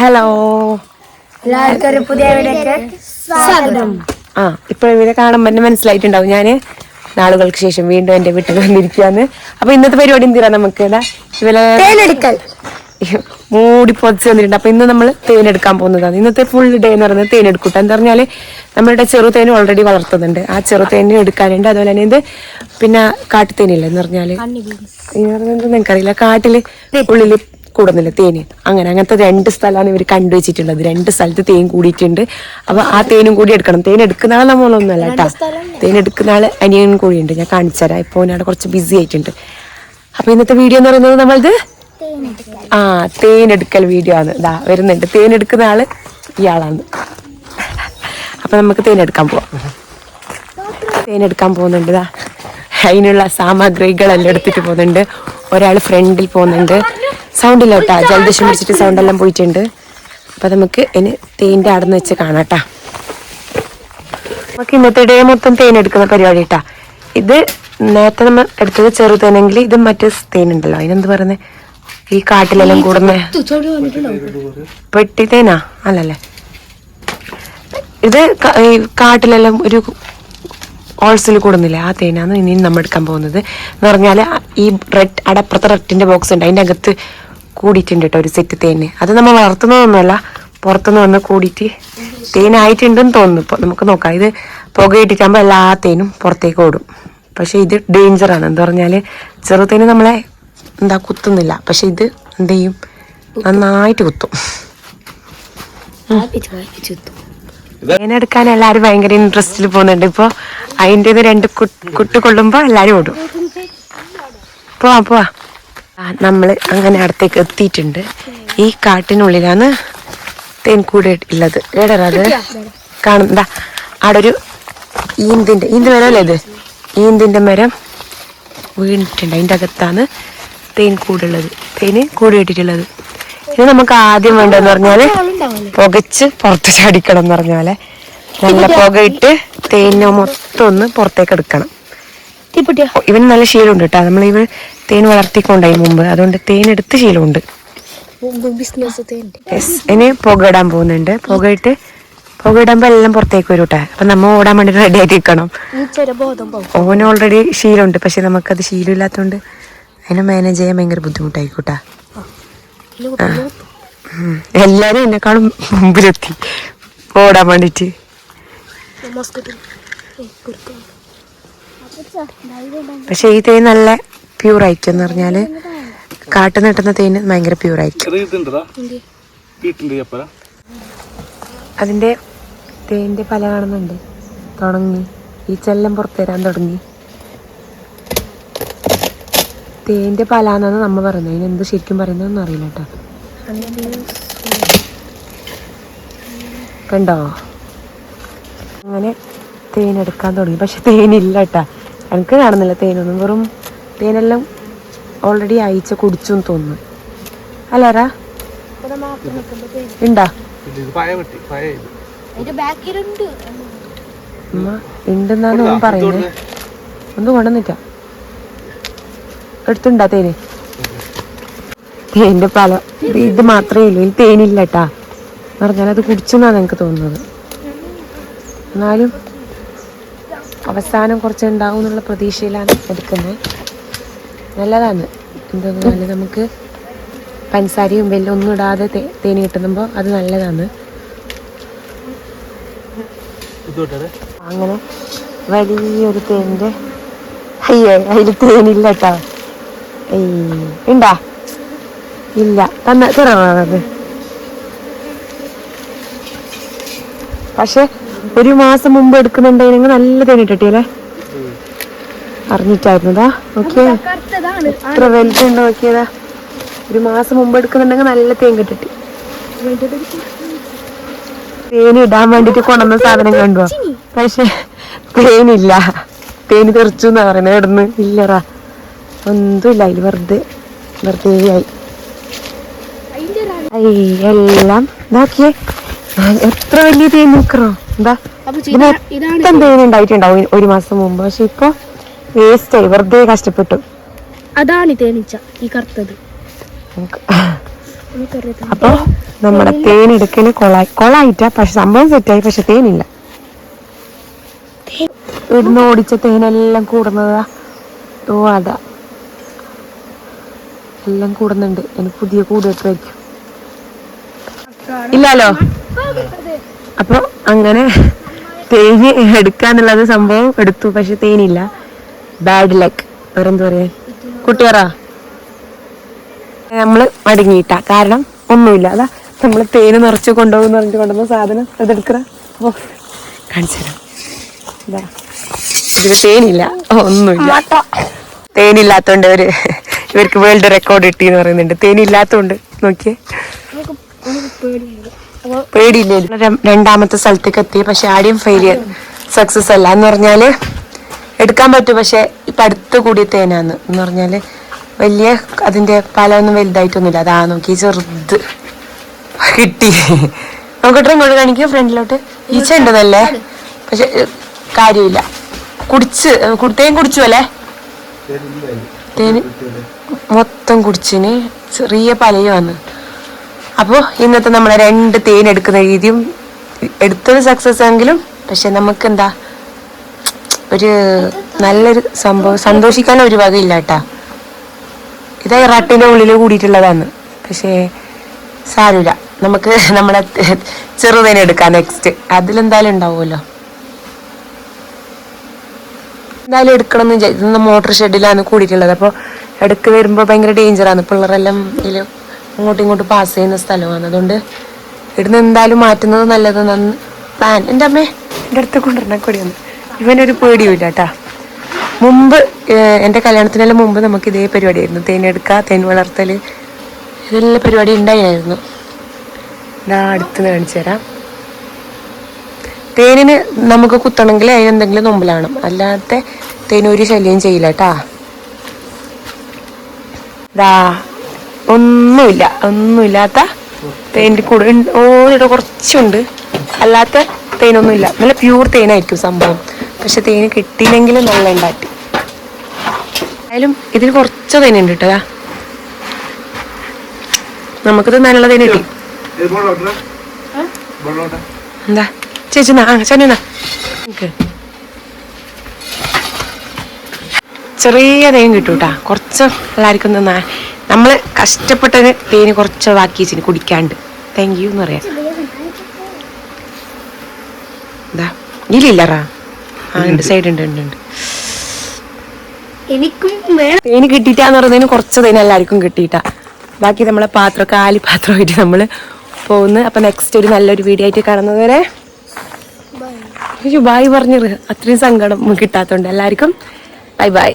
Hello എല്ലാവർക്കും ഒരു പുതിയ വീഡിയോക്ക് സ്വാഗതം. ആ കാണുമ്പോൾ തന്നെ മനസ്സിലായിട്ടുണ്ടാവും. ഞാൻ നാളുകൾക്ക് ശേഷം വീണ്ടും എന്റെ വീട്ടിൽ വന്നിരിക്കുകയാണ്. അപ്പൊ ഇന്നത്തെ പരിപാടി എന്തിനാ നമുക്ക്? ഇവരെ മൂടി പൊതിച്ച് വന്നിട്ടുണ്ട്. അപ്പൊ ഇന്ന് നമ്മൾ തേനെടുക്കാൻ പോകുന്നതാണ്. ഇന്നത്തെ ഫുൾ ഡേ എന്ന് പറയുന്നത് തേനെടുക്കൂട്ട. എന്ന് പറഞ്ഞാൽ നമ്മളുടെ ചെറുതേൻ ഓൾറെഡി വളർത്തുന്നുണ്ട്. ആ ചെറുതേനും എടുക്കാനുണ്ട്. അതുപോലെ തന്നെ ഇത് പിന്നെ കാട്ടുതേനില്ല എന്ന് പറഞ്ഞാൽ? നിനക്കറിയില്ല? കാട്ടിൽ ഉള്ളിൽ കൂടുന്നില്ല തേന്. അങ്ങനെ അങ്ങനത്തെ രണ്ട് സ്ഥലമാണ് ഇവർ കണ്ടുവച്ചിട്ടുള്ളത് രണ്ട് സ്ഥലത്ത് തേൻ കൂടിയിട്ടുണ്ട്. അപ്പൊ ആ തേനും കൂടി എടുക്കണം. തേൻ എടുക്കുന്ന ആൾ നമ്മളൊന്നുമല്ല കേട്ടാ. തേൻ എടുക്കുന്ന ആൾ അനിയൻ കൂടിയുണ്ട് ഞാൻ കാണിച്ചു തരാം. ഇപ്പൊ ഞാൻ കുറച്ച് ബിസി ആയിട്ടുണ്ട്. അപ്പൊ ഇന്നത്തെ വീഡിയോ എന്ന് പറയുന്നത് നമ്മളത്? ആ തേൻ എടുക്കൽ വീഡിയോ ആണ്. ഇതാ വരുന്നുണ്ട്. തേൻ എടുക്കുന്ന ആൾ ഇയാളാണ്. അപ്പൊ നമുക്ക് തേൻ എടുക്കാൻ പോവാം. തേൻ എടുക്കാൻ പോകുന്നുണ്ട്. ഇതാ അതിനുള്ള സാമഗ്രികളെല്ലാം എടുത്തിട്ട് പോകുന്നുണ്ട്. ഒരാൾ ഫ്രണ്ടിൽ പോകുന്നുണ്ട്. സൗണ്ട് ഇല്ല കേട്ടാ ജലദോഷം പിടിച്ചിട്ട് സൗണ്ട് എല്ലാം പോയിട്ടുണ്ട്. അപ്പൊ നമുക്ക് ഇനി തേന്റെ അടന്ന് വെച്ച് കാണാട്ടാ. നമുക്ക് ഇന്നത്തെ ഡേ മൊത്തം തേൻ എടുക്കുന്ന പരിപാടി കേട്ടാ ഇത് നേരത്തെ നമ്മൾ എടുത്തത് ചെറുതേനെങ്കിൽ ഇത് മറ്റേ തേൻ ഉണ്ടല്ലോ അതിനെന്ത് പറയുന്നത് ഈ കാട്ടിലെല്ലാം കൂടുന്ന പെട്ടി തേനാ അല്ലല്ലേ. ഇത് ഈ കാട്ടിലെല്ലാം ഒരു ഓൾസിൽ കൂടുന്നില്ല ആ തേനാണ് ഇനി നമ്മൾ എടുക്കാൻ പോകുന്നത്. എന്ന് പറഞ്ഞാൽ ഈ റെഡ് അടപ്പുറത്തെ റെഡിന്റെ ബോക്സ് ഉണ്ട്. അതിന്റെ അകത്ത് കൂടിയിട്ടുണ്ട് കേട്ടോ ഒരു സെറ്റ് തേന്. അത് നമ്മൾ വളർത്തുന്നതൊന്നുമല്ല പുറത്തുനിന്ന് വന്ന് കൂടിയിട്ട് തേനായിട്ടുണ്ടെന്ന് തോന്നുന്നു. ഇപ്പോൾ നമുക്ക് നോക്കാം. ഇത് പുകയിട്ടിട്ടാകുമ്പോൾ എല്ലാ തേനും പുറത്തേക്ക് ഓടും. പക്ഷെ ഇത് ഡേഞ്ചറാണ് എന്താ പറഞ്ഞാൽ ചെറുതേന് നമ്മളെ എന്താ കുത്തുന്നില്ല. പക്ഷെ ഇത് എന്ത് ചെയ്യും? നന്നായിട്ട് കുത്തും. തേനെടുക്കാൻ എല്ലാവരും ഭയങ്കര ഇൻട്രസ്റ്റിൽ പോകുന്നുണ്ട്. ഇപ്പൊ അതിന്റെ രണ്ട് കുട്ട് കൊള്ളുമ്പോ എല്ലാരും ഓടും. പോവാ പോവാ. ആ, നമ്മൾ അങ്ങനെ അടുത്തേക്ക് എത്തിയിട്ടുണ്ട്. ഈ കാട്ടിനുള്ളിലാണ് തേൻകൂട് ഉള്ളത്. എടാ അത്? കാണുന്നതാ അവിടെ ഒരു ഈന്തിന്റെ ഈന്ത് മരം അല്ലേ ഇത്? ഈന്തിന്റെ മരം വീണിട്ടുണ്ട്. അതിന്റെ അകത്താണ് തേൻ കൂടുള്ളത് തേന് കൂട് കെട്ടിട്ടുള്ളത് ഇത് നമുക്ക് ആദ്യം വേണ്ടതെന്ന് പറഞ്ഞാൽ പുകച്ച് പുറത്ത് ചാടിക്കണം എന്ന് പറഞ്ഞാൽ. നല്ല പുകയിട്ട് തേനെ മൊത്തം ഒന്ന് പുറത്തേക്ക് എടുക്കണം. ഇവന് നല്ല ശീലമുണ്ട് കേട്ടോ. നമ്മൾ ഇവ തേൻ വളർത്തിക്കൊണ്ടായി മുമ്പ്. അതുകൊണ്ട് തേൻ എടുത്ത് ശീലമുണ്ട്. ഇനി പുക ഇടാൻ പോകുന്നുണ്ട്. പുകയിട്ട് പുക ഇടുമ്പോ എല്ലാം പുറത്തേക്ക് വരും കേട്ടോ അപ്പൊ നമ്മ ഓടാൻ വേണ്ടി റെഡി ആയിട്ട് നിൽക്കണം ഓന് ഓൾറെഡി ശീലമുണ്ട്. പക്ഷെ നമുക്കത് ശീലമില്ലാത്തതുകൊണ്ട് അതിനെ മാനേജ് ചെയ്യാൻ ഭയങ്കര ബുദ്ധിമുട്ടായിക്കോട്ടാ. എല്ലാരും എന്നെക്കാളും മുമ്പിലെത്തി. ഓടാൻ വേണ്ടിട്ട് പക്ഷെ ഈ തേ നല്ല പ്യൂർ ആയിരിക്കും എന്ന് പറഞ്ഞാൽ കാട്ടിൽ നിന്ന് കിട്ടുന്ന തേന് ഭയങ്കര പ്യൂർ ആയിരിക്കും അതിന്റെ തേന്റെ പല കാണുന്നുണ്ട്. തുടങ്ങി. ഈ ചെല്ലം പുറത്തുവരാൻ തുടങ്ങി. തേന്റെ പല എന്നാണ് നമ്മൾ പറയുന്നത്. അതിന് എന്ത് ശരിക്കും പറയുന്നതെന്ന് അറിയില്ല കേട്ടോ. കണ്ടോ? അങ്ങനെ തേൻ എടുക്കാൻ തുടങ്ങി. പക്ഷെ തേനില്ല കേട്ടാ. എനിക്ക് കാണുന്നില്ല തേനൊന്നും. വെറും തേനെല്ലാം ഓൾറെഡി അയച്ച കുടിച്ചു എന്ന് തോന്നുന്നു അല്ലാരാ ഉണ്ടാ ഉണ്ടെന്നാണ് ഞാൻ പറയുന്നത് ഒന്നും കൊണ്ടുവന്നിട്ട. എടുത്തുണ്ടാ തേന്. തേന്റെ പല ഇത് ഇത് മാത്രമേ ഉള്ളൂ. ഇതിൽ തേനില്ല കേട്ടാ എന്ന് പറഞ്ഞാൽ അത് കുടിച്ചെന്നാണ് എനിക്ക് തോന്നുന്നത്. എന്നാലും അവസാനം കുറച്ച് ഉണ്ടാവും എന്നുള്ള പ്രതീക്ഷയിലാണ് എടുക്കുന്നത്. നല്ലതാണ്. എന്താന്ന് പറഞ്ഞാൽ നമുക്ക് പഞ്ചസാരയും വെല്ലം ഒന്നും ഇടാതെ തേന് കിട്ടുമ്പോൾ അത് നല്ലതാണ്. അങ്ങനെ വലിയൊരു തേനിന്റെ അയ്യേ അതിൽ തേനില്ല കേട്ടോ ഉണ്ടാ ഇല്ല തന്ന തുറന്നത് പക്ഷെ ഒരു മാസം മുമ്പ് എടുക്കുന്നുണ്ടെങ്കിൽ നല്ല തേൻ ഇട്ടിട്ടല്ലേ അറിഞ്ഞിട്ടായിരുന്നതാ? ഓക്കെ. എത്ര വലുതുണ്ട് നോക്കിയതാ. ഒരു മാസം മുമ്പ് എടുക്കുന്നുണ്ടെങ്കിൽ നല്ല തേൻ കിട്ടിട്ട് തേന് ഇടാൻ വേണ്ടിട്ട് കൊണ്ടുവന്ന സാധനം കണ്ടോ? പക്ഷെ തേനില്ല. തേന് തെറിച്ചു എന്നാ പറയുന്നത് ഇടന്ന് ഇല്ലറാ. ഒന്നുമില്ല അതിൽ വെറുതെ വെറുതെ ആയി. എല്ലാം. ഇതാക്കിയേ എത്ര വലിയ തേൻ നിക്കറോ എന്താ? അപ്പൊ ഇത്. തേൻ ഉണ്ടായിട്ടുണ്ടാവും ഒരു മാസം മുമ്പ്. പക്ഷെ ഇപ്പൊ വേസ്റ്റ് ആയി വെറുതെ കഷ്ടപ്പെട്ടു. അതാണ് തേനീച്ച ഈ കറുത്തത്. അപ്പൊ നമ്മുടെ തേൻ എടുക്കൽ കൊളായി കൊളായിട്ടാ പക്ഷെ സംഭവം സെറ്റായി പക്ഷെ തേനില്ല. ഇവിടുന്ന് ഓടിച്ച തേനെല്ലാം കൂടുന്നതാ. ഓ അതാ. എല്ലാം കൂടുന്നുണ്ട്. എനിക്ക് പുതിയ കൂട് ഇല്ലല്ലോ ഇല്ലാലോ? അപ്പൊ അങ്ങനെ തേന് എടുക്കാന്നുള്ളത് സംഭവം എടുത്തു പക്ഷെ തേനില്ല. ബാഡ് ലക്ക് വേറെന്താ പറയാ? കുട്ടിയാറാ നമ്മൾ മടങ്ങിയിട്ട കാരണം ഒന്നുമില്ല. അതാ നമ്മൾ തേന് നിറച്ച് കൊണ്ടുപോകുന്ന പറഞ്ഞിട്ട് കൊണ്ടുവന്ന സാധനം. അതെടുക്കറ? ഓ കാണിച്ചു ഇതാ. ഇതിന് തേനില്ല. ഒന്നുമില്ല. തേനില്ലാത്തോണ്ട് ഒരു ഇവർക്ക് വേൾഡ് റെക്കോർഡ് കിട്ടി എന്ന് പറയുന്നുണ്ട്. തേനില്ലാത്തോണ്ട്. നോക്കിയേ. പേടിയില്ലേ. രണ്ടാമത്തെ സ്ഥലത്തേക്ക് എത്തി. പക്ഷെ ആടിയും ഫെയിലിയർ സക്സസ് അല്ല. എന്ന് പറഞ്ഞാൽ എടുക്കാൻ പറ്റും പക്ഷെ ഇപ്പൊ അടുത്ത് കൂടിയ തേനാന്ന് എന്ന് പറഞ്ഞാൽ വലിയ അതിന്റെ പലൊന്നും വലുതായിട്ടൊന്നുമില്ല. അതാ നോക്കി ചെറുത് കിട്ടി. നോക്കട്ടെ ഇങ്ങോട്ട് കാണിക്കോ ഫ്രണ്ടിലോട്ട്. ഈച്ച ഉണ്ടതല്ലേ പക്ഷെ കാര്യമില്ല. കുടിച്ച് കുടുത്തേം കുടിച്ചു അല്ലേ? തേന് മൊത്തം കുടിച്ചിന് ചെറിയ പലയും വന്ന് അപ്പോൾ ഇന്നത്തെ നമ്മളെ രണ്ട് തേൻ എടുക്കുന്ന രീതിയും എടുത്തത് സക്സസ് ആണെങ്കിലും പക്ഷെ നമുക്ക് എന്താ ഒരു നല്ലൊരു സംഭവം സന്തോഷിക്കാൻ ഒരു വകയില്ല കേട്ടാ ഇത് റട്ടിന്റെ ഉള്ളിൽ കൂടിയിട്ടുള്ളതാണ്. പക്ഷേ സാരമില്ല. നമുക്ക് നമ്മളെ ചെറുതേനെ എടുക്കാം നെക്സ്റ്റ് അതിലെന്തായാലും ഉണ്ടാവുമല്ലോ. എന്തായാലും എടുക്കണം എന്ന് വിചാരിച്ചു മോട്ടോർ ഷെഡിലാണ് കൂടിയിട്ടുള്ളത്. അപ്പോൾ ഇടയ്ക്ക് വരുമ്പോൾ ഭയങ്കര ഡേഞ്ചറാണ്. പിള്ളേരെല്ലാം ഇതിൽ അങ്ങോട്ടും ഇങ്ങോട്ടും പാസ് ചെയ്യുന്ന സ്ഥലമാണ്. അതുകൊണ്ട് ഇവിടുന്ന് എന്തായാലും മാറ്റുന്നത് നല്ലത് നന്ന് പ്ലാൻ. എന്റെ അമ്മേ എന്റെ അടുത്ത് കൊണ്ടുവരണ കൊടിയൊന്ന്. ഇവനൊരു പേടിയുമില്ല കേട്ടാ മുമ്പ് എന്റെ കല്യാണത്തിനെല്ലാം മുമ്പ് നമുക്ക് ഇതേ പരിപാടിയായിരുന്നു. തേനെടുക്കുക തേൻ വളർത്തൽ ഇതെല്ലാം പരിപാടി ഉണ്ടായിരുന്നു ഞാൻ അടുത്ത് കാണിച്ചു തരാം. തേനിന് നമുക്ക് കുത്തണമെങ്കിൽ അതിനെന്തെങ്കിലും നൊമ്പിലാണ് അല്ലാത്ത തേനൊരു ശല്യം ചെയ്യില്ല കേട്ടാ ദാ ഒന്നുമില്ല ഒന്നുമില്ലാത്ത തേനിന്റെ കൂടെ ഓരോ കുറച്ചുണ്ട്. അല്ലാത്ത തേനൊന്നുമില്ല. നല്ല പ്യൂർ തേനായിരിക്കും സംഭവം. പക്ഷെ തേന് കിട്ടിയില്ലെങ്കിൽ നല്ല ഉണ്ടാക്കി. ആയാലും ഇതിൽ കുറച്ച് തേനുണ്ട് കേട്ടോ. നമുക്കിത് നല്ല തേന കിട്ടി. ഇത് എന്താ? ചേച്ചി നാ ചെന്നാ ചെറിയ തേൻ കിട്ടും കേട്ടാ. കുറച്ച് എല്ലാവർക്കും നിന്നാ നമ്മൾ കഷ്ടപ്പെട്ടതിന് തേന് കുറച്ച് ബാക്കി വെച്ചിന് കുടിക്കാണ്ട്. താങ്ക് യു എന്ന് പറയാം എന്താ ഇല്ലില്ലറാ. സൈഡ് ഉണ്ട്. ഉണ്ട് എനിക്കും തേന് കിട്ടിയിട്ടാന്ന് പറയുന്നതിന് കുറച്ച് തേന് എല്ലാവർക്കും കിട്ടിയിട്ടാ. ബാക്കി നമ്മളെ പാത്രം കാലി പാത്രമായിട്ട് നമ്മൾ പോകുന്നു. അപ്പൊ നെക്സ്റ്റ് ഒരു നല്ലൊരു വീഡിയോ ആയിട്ട് കാണുന്നത് വരെ. അയ്യോ ബായ് പറഞ്ഞത് അത്രയും സങ്കടം കിട്ടാത്തോണ്ട് എല്ലാവർക്കും. Bye bye